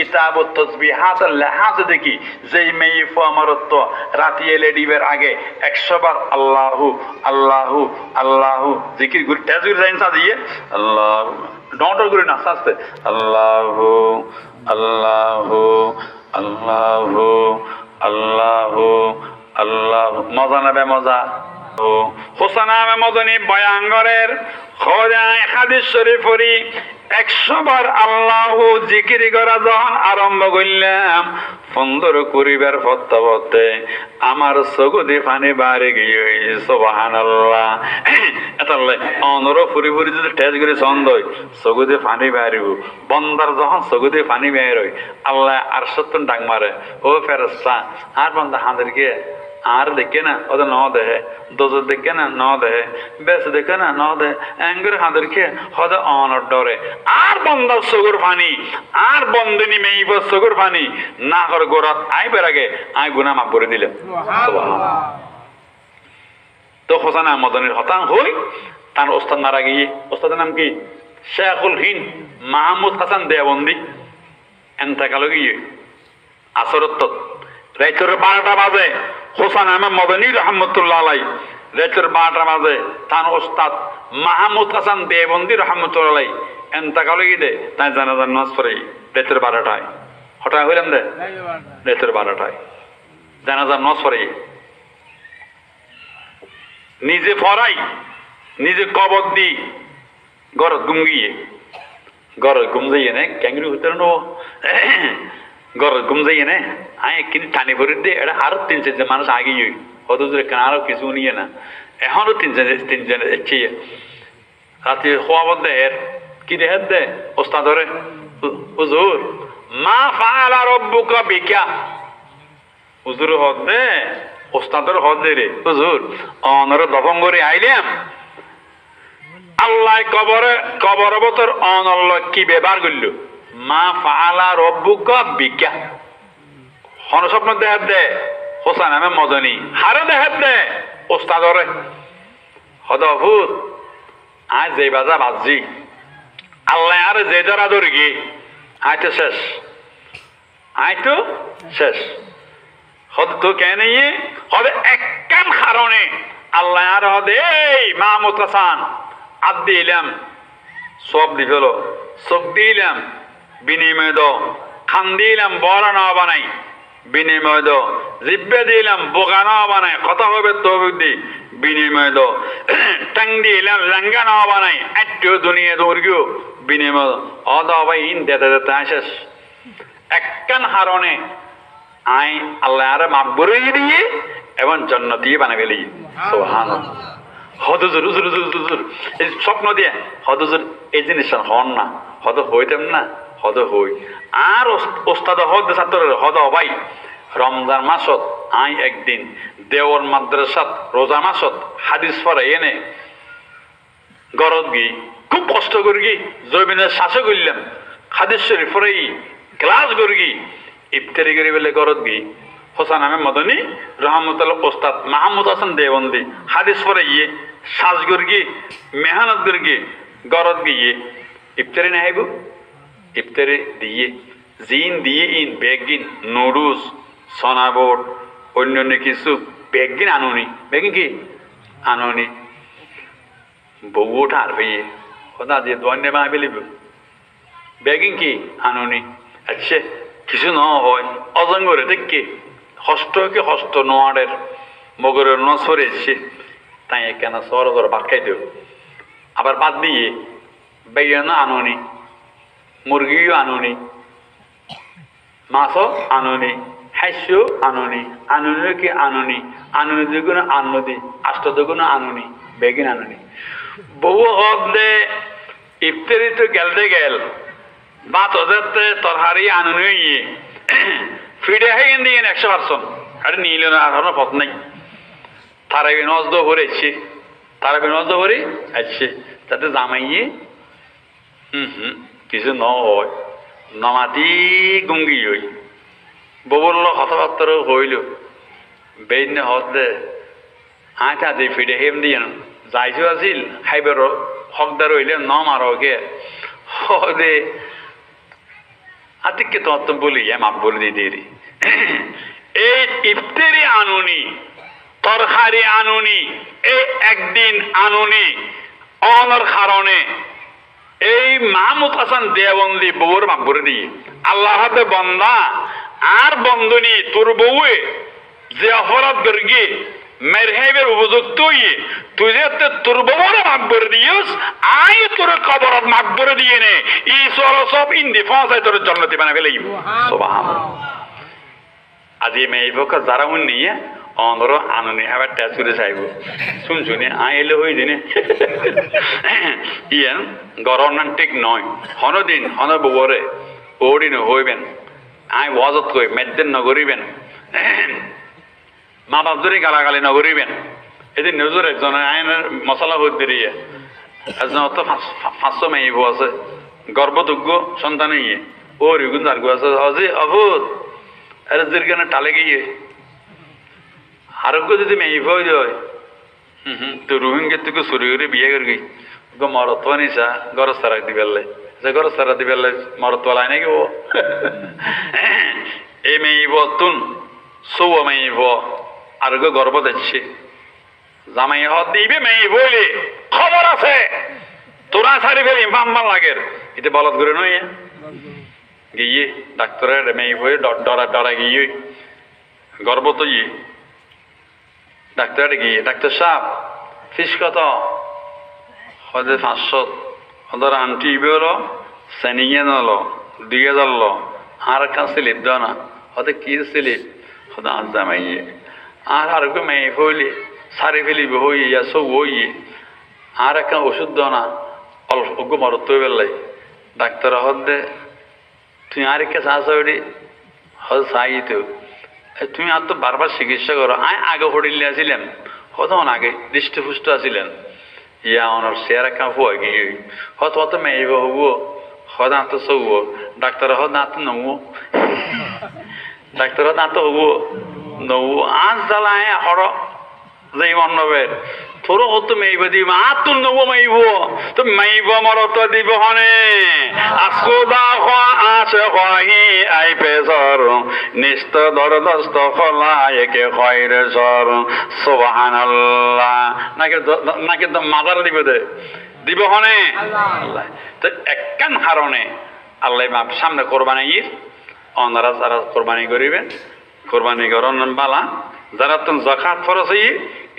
কিতাব ও তসবিহাত লেখা আছে দেখি, যেই মেয়ে আমারত্ব রাতি এলে ডিবের আগে একশো বার আল্লাহু আল্লাহু আল্লাহু, জিকির গুরি তেজ গুরি যাইন সাজিয়ে আল্লাহ, ডন্টর গুরি না আস্তে আল্লাহু আল্লাহু আল্লাহু আল্লাহু, আল্লাহ, মজা নেবে মজা? ও হোসানামে মদনী বয়াঙ্গরের খোদায় হাদিস শরীফরি একশো বার আল্লাহ জিকিরি করা যখন আরম্ভ করলাম, সুন্দর করিবার পত্তে আমার চকুদি পানি বাড়ি গিয়ে সোবাহান আল্লাহ এতালে অনর ফুরি ফুরি যদি টেজ করে ছন্দ হয় চকুদি পানি বাড়িব বন্দার যখন চকুদি পানি বের হয়, আল্লাহ আর সত্তর ডাক মারে, ও ফেরস্তা আর বন্দা হাঁদের গিয়ে আর দেখে না ওদের ন দেহে। দোজর দেখে না ন দেহে। বেশ দেখে না ন দেহে। অ্যাঙ্গের হাঁদের খেয়ে হদে অনর ডরে। আর বন্দার সগুর ফানি। আর বন্দিনী মেইব সগুর ফানি। না করে গোড়াত আইবার আগে আই গুনা মাফ করে দিলে তো হোসানা মদনের হতাং হই তার ওস্তাদ মারা গিয়ে ওস্তাদের নাম কি? শেখুল হিন্দ মাহমুদ হাসান দেবন্দি এন্তাকালো গিয়ে। আসরত রাইতর বারোটা বাজে। হোসান আহমেদ মদনী রহমতুল্লাহ আলাই রাইতর বারোটা বাজে তার ওস্তাদ মাহমুদ হাসান দেবন্দি রহমতুল্লাহ আলাই এন্তাকালো দে, তাই জানা জান নাচ পরে রাইতর বারোটায় হঠাৎ হইলাম দে রাইতর বারোটায় জানাজার নজ পরে। নিজে ফরাই, নিজে কবর দি গরত গুম গিয়ে। গরত গুম যাইয়ে নে, ক্যাংরি হইতে নো গরত গুম যাইয়ে নে আয় কিন্তু টানি ভরে দে এটা আরও তিন চারজন মানুষ আগে যাই হয়তো দূরে কেন আরও কিছু নিয়ে না। এখনও তিনজন তিনজন এসছে রাতে হওয়া বন্ধে এর, কি দেহে দে ওস্তাদ ধরে হুজুর, মা ফাআলা রব্বুকা বিকা। হুজুর হদে ওস্তাদের হদে রে। হুজুর, অনর দফন করে আইলাম। আল্লাহ কবরে, কবর বতর অনল্ল কি ব্যবহার করল। মা ফালা রব্বুক বিজ্ঞা হন স্বপ্ন দেহাত দে, হোসান আমি মদনী। হারে দেহাত দে, ওস্তাদরে। হদ ভূত, আজ যে বাজা বাজি আল্লাহ আর যে যারা দরগি আয় তো শেষ। আয় তো শেষ। হদ তো কেন হদে একখান কারণে আল্লাহ আর হদে, এই মাহমুদ হাসান আদ দিলাম। সব দি ফেল চোখ দিলাম। বিনিময় দ খান দিলাম, বড় না বানাই। বিনিময় দ জিব্বে দিলাম, বোকা না বানাই। কথা হবে তো দি। বিনিময় দ টাং দিলাম লেঙ্গা না বানাই। একটু দুনিয়া দৌড়িও বিনিময় অদ ভাই, ইন দেতে দেতে আসেস একখান হারণে আই আল্লাহ আর মাপ বরে দিয়ে এবং জন্নতি বানা গেলি সোহান হদুজুর, উজুর উজুর উজুর এই স্বপ্ন দিয়ে হদুজুর এই জিনিস হন না। হদ হইতাম না। হদ হই। আর ওস্তাদ হদ ছাত্রের হদ ভাই, রমজান মাসত আই একদিন দেওয়ার মাদ্রাসাত রোজা মাসত হাদিস পরে এনে গরত গি, খুব কষ্ট করি গি জমিনের শ্বাসে করলাম হাদিস শরীফ ক্লাস করি গি, ইফতারি করি বলে গরত গি, হোসান আহমেদ মদনী, রহমতুল্লাহ ওস্তাদ মাহমুদ হাসান দেবন্দি হাদিস পরে গিয়ে করি গি, মেহনত করি গি গরত গিয়ে ইফতারি না হাইব। ইফতারি দিয়ে, জিন দিয়ে ইন বেগিন নুডলস সনাবোট, অন্যান্য কিছু। বেগিন আনুনি। বেগিন কি? আনুনি। বউ আর ভাইয়ে কথা দিয়ে দোয়ান্নে মা বেলিব বেগিন কি? আনুনি। আচ্ছা কিছু ন হয়। অজঙ্গরে দেখকে হস্ত কি হস্ত নোয়ারের মগরের ন সরেছে তাই কেন সর সর ভাত খাইতেও আবার বাদ দিয়ে, বেগানো আনুনি। মুরগিও আনুনি মাছও আনুনি হাস্যও আনুনি আনুনি কি আনুনি আনুনি দুগুণ আনুনি আষ্ট দুগুণ আনুনি, বেগিন আনুনি। বহু হক দে ইফতারি তো গেলতে গেল বা তোদেরতে তরহারি আনুনি ইয়ে ফিডে হাই দিয়ে একশো পার্সন আরে নিলে না, আর কোনো পথ নাই। তারা বিনজদ ভরে আসছে তারা বিনজদ ভরে আসছে তাতে জামাইয়ে, হুম হুম। কিছু ন হয় নমাতি গুঙ্গি হই ববুল কথাবার্তা হইল বেদিন হতে দি ফিডে হেম দিয়ে যাইছো আছিল খাইবার হকদার হইলে ন মারকে হদে আতিককে তোমার তো বলি এম আপ বলে দিতে রে এই ইফতারি আনুনি তরকারি আনুনি এই একদিন আনুনি অনর কারণে এই মাহমুদ হাসান দেওবন্দি বউর দিয়ে আল্লাহ হাতে বন্দা আর বন্ধনী তোর বউয়ে। যে অপরাধ করি মেরহেবের উপযুক্ত হইয়ে তুই যে তোর বউর মাপ করে দিয়েস আই তোর কবরত মাপ করে দিয়ে নে। ঈশ্বর সব ইন্দি ফসাই তোর জন্নতি বানা ফেলে সোবাহাম আজি মেয়ে যারা উন নিয়ে অন্ধর আননি আবার করে চাইব। শুন শুনে আই এলে হই দিনে ইয়েন, গরম নান ঠিক নয়। হন দিন হন ববরে ওদিন হইবেন। আই ওয়াজত কই, মেদ্দেন নগরিবেন। মা বাপ ধরে গালাগালি নগরিবেন। এদিন নজর একজন, আইনের মশলা হই দিয়ে একজন অত পাঁচশো মেয়ে আছে। গর্ভযোগ্য সন্তান ইয়ে ও রিগুন আর আছে অজি অভূত। আরে দীর্ঘনে টালে গিয়ে আরোগ্য যদি মেয়ে হয়ে যায় হুম তো রোহিঙ্গা থেকে চুরি করে বিয়ে করবি গো মরত নিসা গরজ সারা দি পেলে যে গরজ সারা দি পেলে মরত পালাই নাকি ও এই মেয়ে তুন সৌ মেয়ে আরোগ্য গর্ব দিচ্ছে জামাই হত দিবে মেয়ে বলে খবর আছে তোরা সারি ফেলি মাম্মা লাগের এতে বলত করে নয় গিয়ে ডাক্তারের মেয়ে হয়ে ডরা ডরা গিয়ে গর্ব তো ইয়ে ডাক্তার গিয়ে ডাক্তার সাহেব, ফিস কত? হদে পাঁচশো। হদর আন্টি ইবেলো সেনিয়ে নলো দিয়ে ধরল। আর একটা স্লিপ দাও না। হতে কি স্লিপ? হতে আর জামাইয়ে। আর আর একটু মেয়ে হইলে, সারি ফেলিবে হই ইয়া সব হই আর একটা ওষুধ দাও না, অল্প মরত বেলাই ডাক্তার হদে তুই আর কে চাষ ওটি হদ চাই তো। তুমি আর তো বারবার চিকিৎসা করো। আই আগে হরিলে আছিলেন হত আগে দৃষ্টিপুষ্ট আছিলেন ইয়া অনার চেয়ার একা হুয়া গিয়ে হত হত মেয়েব হব। হদ আঁত সব ডাক্তার হদ আঁত নবো। ডাক্তার হদ আঁত হব। নবো। আজ জ্বালায় হর যেই মন্নবের তোর হতো মেইব দিব। আর তোর নব মেইব। তো মেইব মরত দিব হনে। আসুদা খোয়া আছে খোয়াহি আই নিস্ত দরদস্ত খয়রে সর নাকি নাকি মাদার দিব দে? দিব হনে? আল্লাহ। তো একখান কারণে আল্লাহ বাপ সামনে কোরবানি ইর অনারা যারা কোরবানি করিবেন কোরবানি করন বালা যারা তুমি জখাত ফরস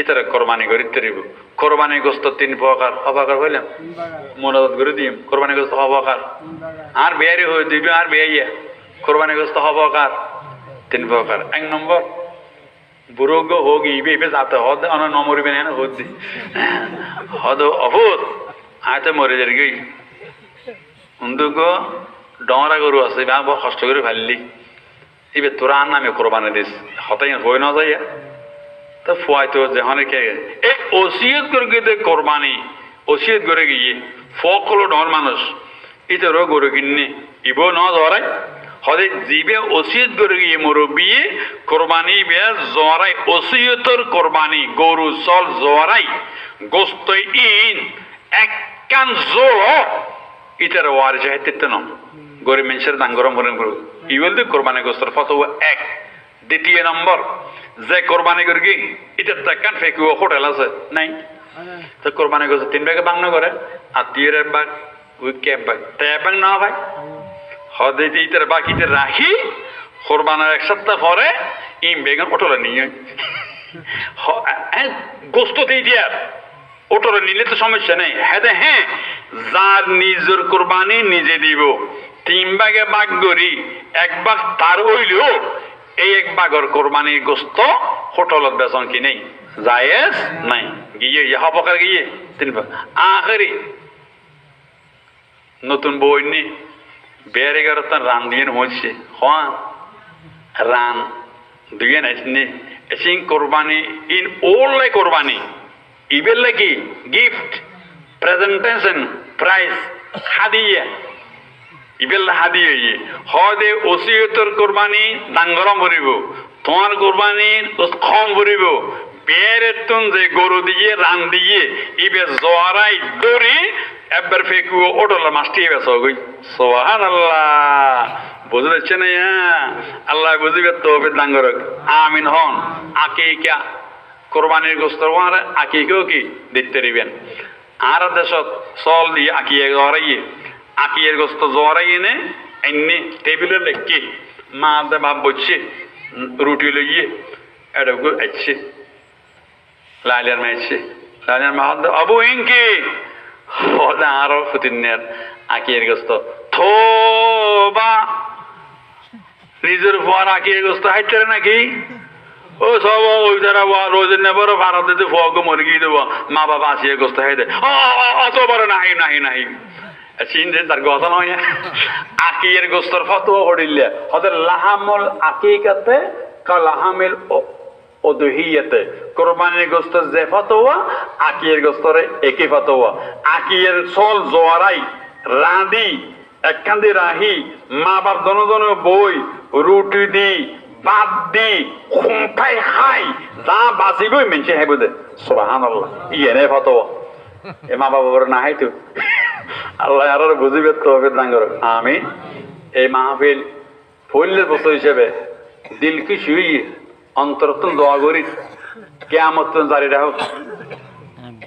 ইতারা কোরবানি করি তরিব। কোরবানি গোস্ত তিন প্রকার অবাকার হইলাম মনোদত করে দিম। কোরবানি গোস্ত হবাকার আর বেয়ারি হয়ে দিবে, আর বেয়াইয়া। কোরবানি গোস্ত হবাকার তিন প্রকার। এক নম্বর বুড়োগ হোক ইবে ইবে যাতে হদ অন নমরিবে না হদ দি। হদ অভূত, আয়তে মরে যার গই। উন্দুগ ডমরা গরু আছে বা কষ্ট করে ভাললি। ইবে তোরা নামে কোরবানি দিস হতাই হয়ে না যাইয়া। তো ফুয়াই তো যেখানে কে এই ওসিয়ত করে গিয়ে কোরবানি, ওসিয়ত করে গিয়ে ফক হলো ডর মানুষ ইতারও গরু কিনে ইব ন ধরাই। হদে জিবে ওসিয়ত করে গিয়ে মুরব্বী কোরবানি বে জরাই ওসিয়তর কোরবানি, গরু চল জরাই গোস্ত ইন এক কান জোর ইটার ওয়ার চাইতে ন গরিব মানুষের দান গরম গরম করব ইউল দি কোরবানি গোস্তর ফটো এক। দ্বিতীয় নম্বর যে কোরবানি করি কি? এটা তাকান ফেকি হোটেল আছে। নাই? তো কোরবানি গোস্ত তিন ব্যাগে বাংলা করে? আত্মীয়ের এক বাগ ওই ক্যাব বাগ ট্যাব বাগ না ভাই? হদে বাগ ইটা রাখি, কোরবানের এক সপ্তাহ পরে ইম বেগন হোটেলে নিয়ে গোস্ত দিয়ে দিয়া। ওটরে নিলে তো সমস্যা নেই। হ্যাঁ হ্যাঁ যার নিজের কোরবানি নিজে দিব। তিন ভাগে ভাগ করি, এক ভাগ তার হইলেও এই এক ভাগর কোরবানির গোস্ত হোটেলত বেচন কি নেই জায়েজ নাই। গিয়ে ইয়া হপকার গিয়ে, তিন আখরি নতুন বই নি বেড়ে গেল তার রান দিয়ে হচ্ছে হ্যাঁ রান দুয়ে নাইছিনি এসিং কোরবানি ইন ওল কোরবানি ইবেল লাগি, গিফট প্রেজেন্টেশন প্রাইজ হাদিয়া। ইবেল হাদিয়ে ইয়ে হদে ওসিয়তর কোরবানি ডাঙ্গরম ভরিব তোমার কোরবানি কম ভরিব বের তুন যে গরু দিয়ে, রান দিয়ে, ইবে জোয়ারাই দড়ি একবার ফেকু ওটলা মাছটি সোহান আল্লাহ বুঝতে না হ্যাঁ? আল্লাহ বুঝিবে তো দাঙ্গর আমিন হন। আকিকা। কোরবানির ওয়ারে আকিকেও কি দিতে দিবেন। আর দেশত চল দিয়ে আকিয়ে জরাইয়ে আকিয়ের গোস্ত জরাইয়ে নে এনে টেবিলে লেখকে মা দে ভাব বসছে রুটি লইয়ে এটা আসছে লালিয়ার মেয়েছে লালিয়ার মা আবু ইনকি? হদা আরও ফুতিনের আকিয়ের গোস্ত। থোবা! নিজের ফুয়ার আকিয়ের গোস্ত হাইতে নাকি? ও সব ওই দ্বারা রোজ নেবার ভারতে তো ফুয়াকে মরে গিয়ে দেবো। মা বাবা আসিয়ে গোস্ত হাইতে অত বড় নাহি নাহি নাহি। তার কথা নয় আকিয়ের গোস্তর ফতোয়া করিলে হদের লাহামল আকিকাতে কোরবানির গোস্তর যে ফতোয়া আকিয়ের গোস্তরে একই ফতোয়া আকিয়ের চল জোয়ারাই রাঁধি একখান্দি রাহি মা বাপ জন বই রুটি দি বাদ দি খুঁটাই খাই যা বাঁচিবই মেনছে হেবু দে সোহান আল্লাহ ইয়েনে ফতোয়া এ মা বাবার না হাইতো আল্লাহ আরও বুঝিবে তো দান করুক। আমি এই মাহফিল ফুলের বস্তু হিসেবে দিল কি শুই অন্তরত্ন দোয়া করি। কেমন জারি রাখো